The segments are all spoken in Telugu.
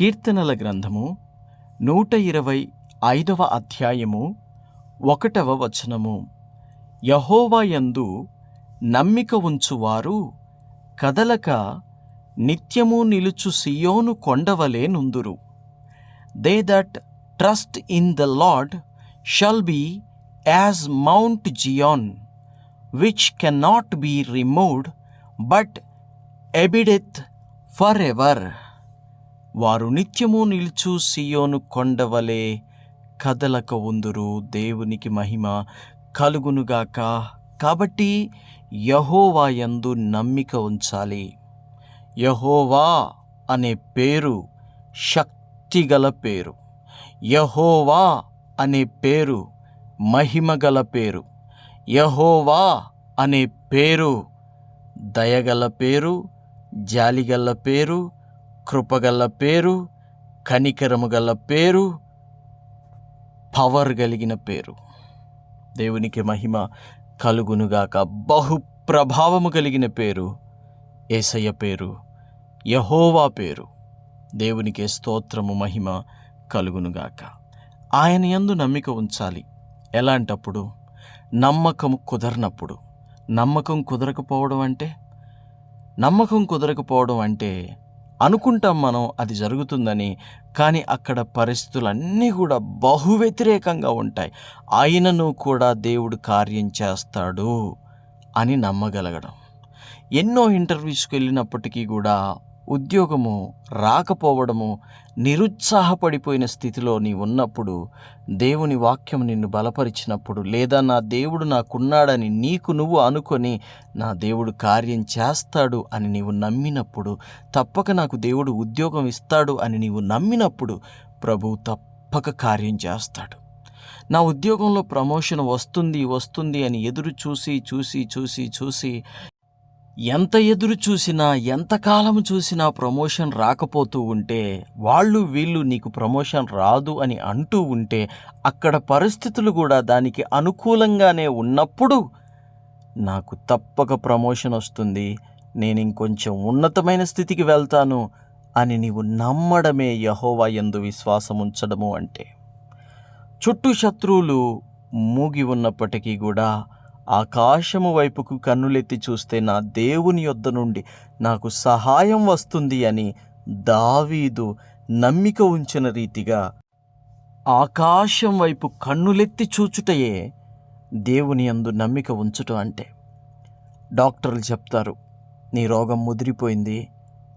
కీర్తనల గ్రంథము నూట ఇరవై ఐదవ అధ్యాయము ఒకటవ వచనము. యహోవాయందు నమ్మిక ఉంచువారు కదలక నిత్యము నిలుచు సియోను కొండవలే నుందురు. They that trust in the Lord shall be as Mount Zion which can not be removed but abideth for ever వారు నిత్యము నిలుచు సియోను కొండవలే కదలక ఉందురు దేవునికి మహిమ కలుగునుగాక. కాబట్టి యహోవా యందు నమ్మిక ఉంచాలి. యహోవా అనే పేరు శక్తిగల పేరు. యహోవా అనే పేరు మహిమగల పేరు. యహోవా అనే పేరు దయగల పేరు జాలిగల పేరు కృపగల పేరు కనికరము గల పేరు పవర్ కలిగిన పేరు. దేవునికి మహిమ కలుగునుగాక బహు ప్రభావము కలిగిన పేరు ఏసయ్య పేరు యహోవా పేరు. దేవునికి స్తోత్రము మహిమ కలుగునుగాక ఆయన యందు నమ్మిక ఉంచాలి. ఎలాంటప్పుడు? నమ్మకం కుదరనప్పుడు. నమ్మకం కుదరకపోవడం అంటే? నమ్మకం కుదరకపోవడం అంటే అనుకుంటాం మనం అది జరుగుతుందని కానీ అక్కడ పరిస్థితులన్నీ కూడా బహు వ్యతిరేకంగా ఉంటాయి. ఆయనను కూడా దేవుడు కార్యం చేస్తాడు అని నమ్మగలగడం. ఎన్నో ఇంటర్వ్యూస్కి వెళ్ళినప్పటికీ కూడా ఉద్యోగము రాకపోవడము నిరుత్సాహపడిపోయిన స్థితిలో నీ ఉన్నప్పుడు దేవుని వాక్యం నిన్ను బలపరిచినప్పుడు లేదా నా దేవుడు నాకున్నాడని నీకు నువ్వు అనుకొని నా దేవుడు కార్యం చేస్తాడు అని నీవు నమ్మినప్పుడు తప్పక నాకు దేవుడు ఉద్యోగం ఇస్తాడు అని నీవు నమ్మినప్పుడు ప్రభు తప్పక కార్యం చేస్తాడు. నా ఉద్యోగంలో ప్రమోషన్ వస్తుంది వస్తుంది అని ఎదురు చూసి చూసి చూసి చూసి ఎంత ఎదురు చూసినా ఎంతకాలం చూసినా ప్రమోషన్ రాకపోతూ ఉంటే వాళ్ళు వీళ్ళు నీకు ప్రమోషన్ రాదు అని అంటూ ఉంటే అక్కడ పరిస్థితులు కూడా దానికి అనుకూలంగానే ఉన్నప్పుడు నాకు తప్పక ప్రమోషన్ వస్తుంది. నేను ఇంకొంచెం ఉన్నతమైన స్థితికి వెళ్తాను అని నీవు నమ్మడమే యహోవా ఎందు విశ్వాసం ఉంచడము అంటే. చుట్టూ శత్రువులు మూగి ఉన్నప్పటికీ కూడా ఆకాశము వైపుకు కన్నులెత్తి చూస్తే నా దేవుని యొద్ద నుండి నాకు సహాయం వస్తుంది అని దావీదు నమ్మిక ఉంచిన రీతిగా ఆకాశం వైపు కన్నులెత్తి చూచుటయే దేవుని యందు నమ్మిక ఉంచుట అంటే. డాక్టర్లు చెప్తారు నీ రోగం ముదిరిపోయింది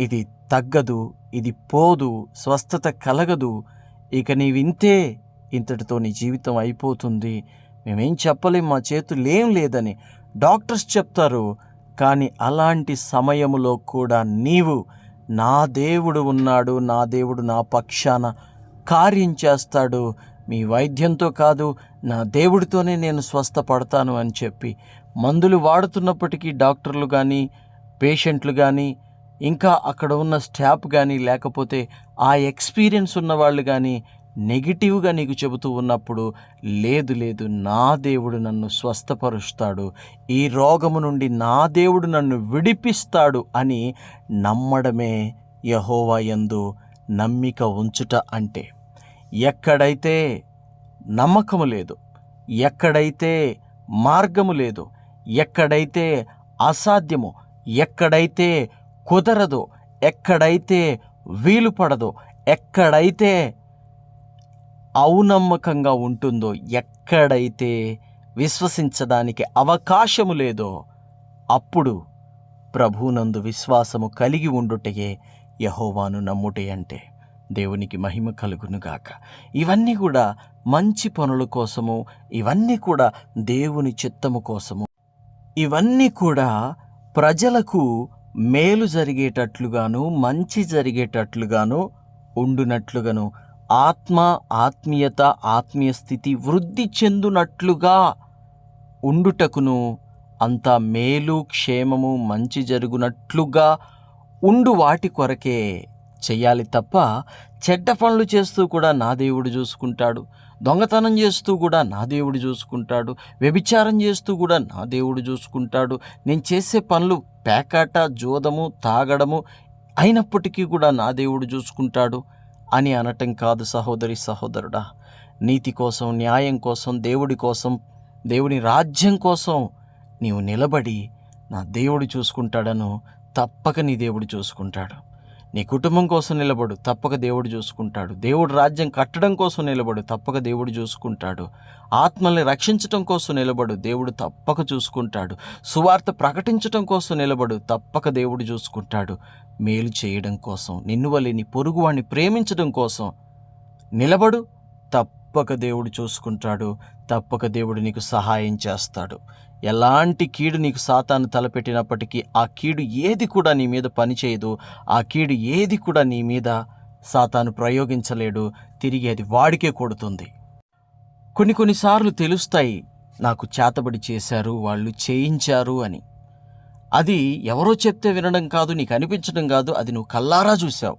ఇది తగ్గదు ఇది పోదు స్వస్థత కలగదు ఇక నీవింతే ఇంతటితో నీ జీవితం అయిపోతుంది మేమేం చెప్పలేం మా చేతులు ఏం లేదని డాక్టర్స్ చెప్తారు. కానీ అలాంటి సమయంలో కూడా నీవు నా దేవుడు ఉన్నాడు నా దేవుడు నా పక్షాన కార్యం చేస్తాడు. మీ వైద్యంతో కాదు నా దేవుడితోనే నేను స్వస్థపడతాను అని చెప్పి మందులు వాడుతున్నప్పటికీ డాక్టర్లు కానీ పేషెంట్లు కానీ ఇంకా అక్కడ ఉన్న స్టాఫ్ కానీ లేకపోతే ఆ ఎక్స్పీరియన్స్ ఉన్న వాళ్ళు కానీ నెగిటివ్గా నీకు చెబుతూ ఉన్నప్పుడు లేదు లేదు నా దేవుడు నన్ను స్వస్థపరుస్తాడు. ఈ రోగము నుండి నా దేవుడు నన్ను విడిపిస్తాడు అని నమ్మడమే యహోవా ఎందు నమ్మిక ఉంచుట అంటే ఎక్కడైతే నమ్మకము లేదు ఎక్కడైతే మార్గము లేదు ఎక్కడైతే అసాధ్యము ఎక్కడైతే కుదరదో ఎక్కడైతే వీలు పడదో ఎక్కడైతే ఔనమ్మకంగా ఉంటుందో ఎక్కడైతే విశ్వసించడానికి అవకాశము లేదో అప్పుడు ప్రభునందు విశ్వాసము కలిగి ఉండుటయే యహోవాను నమ్ముటే అంటే దేవునికి మహిమ కలుగునుగాక. ఇవన్నీ కూడా మంచి పనుల కోసము ఇవన్నీ కూడా దేవుని చిత్తము కోసము ఇవన్నీ కూడా ప్రజలకు మేలు జరిగేటట్లుగాను మంచి జరిగేటట్లుగాను ఉండునట్లుగాను ఆత్మ ఆత్మీయత ఆత్మీయ స్థితి వృద్ధి చెందునట్లుగా ఉండుటకును అంత మేలు క్షేమము మంచి జరుగునట్లుగా ఉండు వాటి కొరకే చెయ్యాలి తప్ప చెడ్డ పనులు చేస్తూ కూడా నా దేవుడు చూసుకుంటాడు. దొంగతనం చేస్తూ కూడా నా దేవుడు చూసుకుంటాడు. వ్యభిచారం చేస్తూ కూడా నా దేవుడు చూసుకుంటాడు. నేను చేసే పనులు పేకాట జోదము తాగడము అయినప్పటికీ కూడా నా దేవుడు చూసుకుంటాడు. అని అనటం కాదు సహోదరి సహోదరుడా. నీతి కోసం న్యాయం కోసం దేవుడి కోసం దేవుని రాజ్యం కోసం నీవు నిలబడి నా దేవుడు చూసుకుంటాడను తప్పక నీ దేవుడు చూసుకుంటాడు. నీ కుటుంబం కోసం నిలబడు తప్పక దేవుడు చూసుకుంటాడు. దేవుడు రాజ్యం కట్టడం కోసం నిలబడు తప్పక దేవుడు చూసుకుంటాడు. ఆత్మల్ని రక్షించటం కోసం నిలబడు దేవుడు తప్పక చూసుకుంటాడు. సువార్త ప్రకటించటం కోసం నిలబడు తప్పక దేవుడు చూసుకుంటాడు. మేలు చేయడం కోసం నిన్ను వల్లి నీ పొరుగువాణ్ణి ప్రేమించడం కోసం నిలబడు తప్పక దేవుడు చూసుకుంటాడు తప్పక దేవుడు నీకు సహాయం చేస్తాడు. ఎలాంటి కీడు నీకు సాతాను తలపెట్టినప్పటికీ ఆ కీడు ఏది కూడా నీ మీద పనిచేయదు ఆ కీడు ఏది కూడా నీ మీద సాతాను ప్రయోగించలేడు తిరిగి అది వాడికే కొడుతుంది. కొన్ని కొన్నిసార్లు తెలుస్తాయి నాకు చేతబడి చేశారు వాళ్ళు చేయించారు అని. అది ఎవరో చెప్తే వినడం కాదు నీకు అనిపించడం కాదు అది నువ్వు కల్లారా చూసావు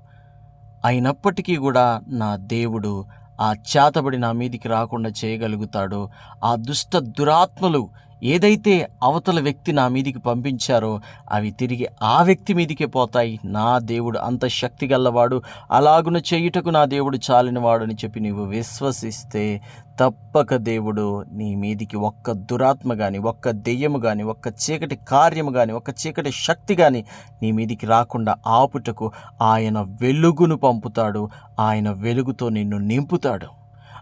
అయినప్పటికీ కూడా నా దేవుడు ఆ చేతబడి నా మీదికి రాకుండా చేయగలుగుతాడో. ఆ దుష్ట దురాత్మలు ఏదైతే అవతల వ్యక్తి నా మీదికి పంపించారో అవి తిరిగి ఆ వ్యక్తి మీదికే పోతాయి. నా దేవుడు అంత శక్తి గల్లవాడు అలాగున చేయుటకు నా దేవుడు చాలినవాడు అని చెప్పి నీవు విశ్వసిస్తే తప్పక దేవుడు నీ మీదికి ఒక్క దురాత్మ కానీ ఒక్క దెయ్యము కానీ ఒక్క చీకటి కార్యము కానీ ఒక్క చీకటి శక్తి కానీ నీ మీదికి రాకుండా ఆపుటకు ఆయన వెలుగును పంపుతాడు. ఆయన వెలుగుతో నిన్ను నింపుతాడు.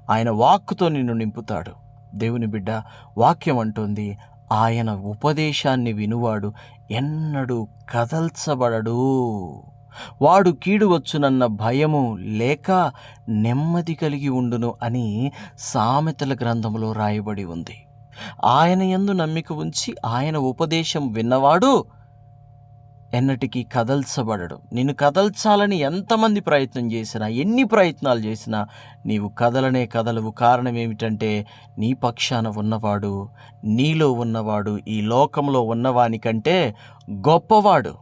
ఆయన వాక్కుతో నిన్ను నింపుతాడు. దేవుని బిడ్డ వాక్యం అంటుంది ఆయన ఉపదేశాన్ని వినువాడు ఎన్నడూ కదల్చబడడు. వాడు కీడు వచ్చునన్న భయము లేక నెమ్మది కలిగి ఉండును అని సామెతల గ్రంథంలో రాయబడి ఉంది. ఆయన యందు నమ్మిక ఉంచి ఆయన ఉపదేశం విన్నవాడు ఎన్నటికీ కదల్చబడడు. నిన్ను కదల్చాలని ఎంతమంది ప్రయత్నం చేసినా ఎన్ని ప్రయత్నాలు చేసినా నీవు కదలనే కదలవు. కారణం ఏమిటంటే నీ పక్షాన ఉన్నవాడు నీలో ఉన్నవాడు ఈ లోకంలో ఉన్నవానికంటే గొప్పవాడు.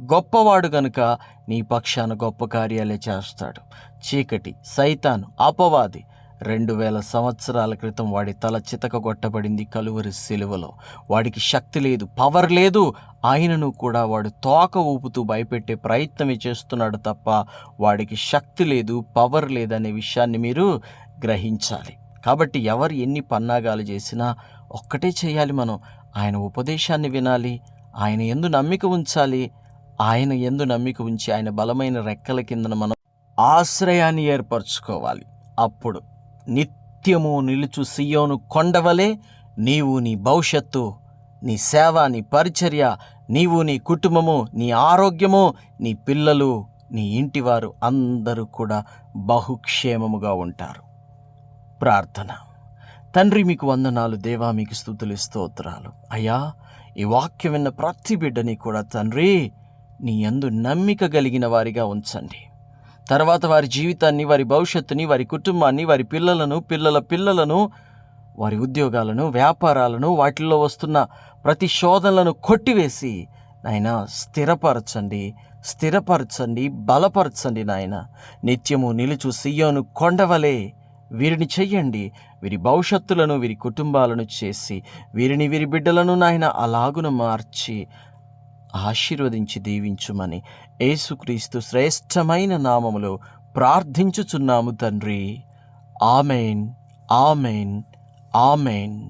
గొప్పవాడు గనుక నీ పక్షాన గొప్ప కార్యాలే చేస్తాడు. చీకటి సైతాను అపవాది రెండు వేల సంవత్సరాల క్రితం వాడి తల చితకగొట్టబడింది కలువరి సిలువలో. వాడికి శక్తి లేదు పవర్ లేదు. ఆయనను కూడా వాడు తోక ఊపుతూ భయపెట్టే ప్రయత్నమే చేస్తున్నాడు తప్ప వాడికి శక్తి లేదు పవర్ లేదనే విషయాన్ని మీరు గ్రహించాలి. కాబట్టి ఎవరు ఎన్ని పన్నాగాలు చేసినా ఒక్కటే చేయాలి మనం. ఆయన ఉపదేశాన్ని వినాలి ఆయన ఎందు నమ్మిక ఉంచాలి ఆయన ఎందు నమ్మిక ఉంచి ఆయన బలమైన రెక్కల కిందన మనం ఆశ్రయాన్ని ఏర్పరచుకోవాలి. అప్పుడు నిత్యము నిలుచు సియోను కొండవలే నీవు నీ భవిష్యత్తు నీ సేవ నీ పరిచర్య నీవు నీ కుటుంబము నీ ఆరోగ్యము నీ పిల్లలు నీ ఇంటివారు అందరూ కూడా బహుక్షేమముగా ఉంటారు. ప్రార్థన. తండ్రి మీకు వందనాలు దేవా మీకు స్థుతులు స్తోత్రాలు. అయ్యా ఈ వాక్యం విన్న ప్రతి బిడ్డని కూడా తండ్రి నీ ఎందు నమ్మిక కలిగిన వారిగా ఉంచండి. తర్వాత వారి జీవితాన్ని వారి భవిష్యత్తుని వారి కుటుంబాన్ని వారి పిల్లలను పిల్లల పిల్లలను వారి ఉద్యోగాలను వ్యాపారాలను వాటిల్లో వస్తున్న ప్రతి శోధనలను కొట్టివేసి నాయన స్థిరపరచండి స్థిరపరచండి బలపరచండి నాయన. నిత్యము నిలుచు సియోను కొండవలే వీరిని చెయ్యండి. వీరి భవిష్యత్తులను వీరి కుటుంబాలను చేసి వీరిని వీరి బిడ్డలను నాయన అలాగున మార్చి ఆశీర్వదించి దీవించుమని యేసుక్రీస్తు శ్రేష్టమైన నామములో ప్రార్థించుచున్నాము తండ్రి. Amen amen amen.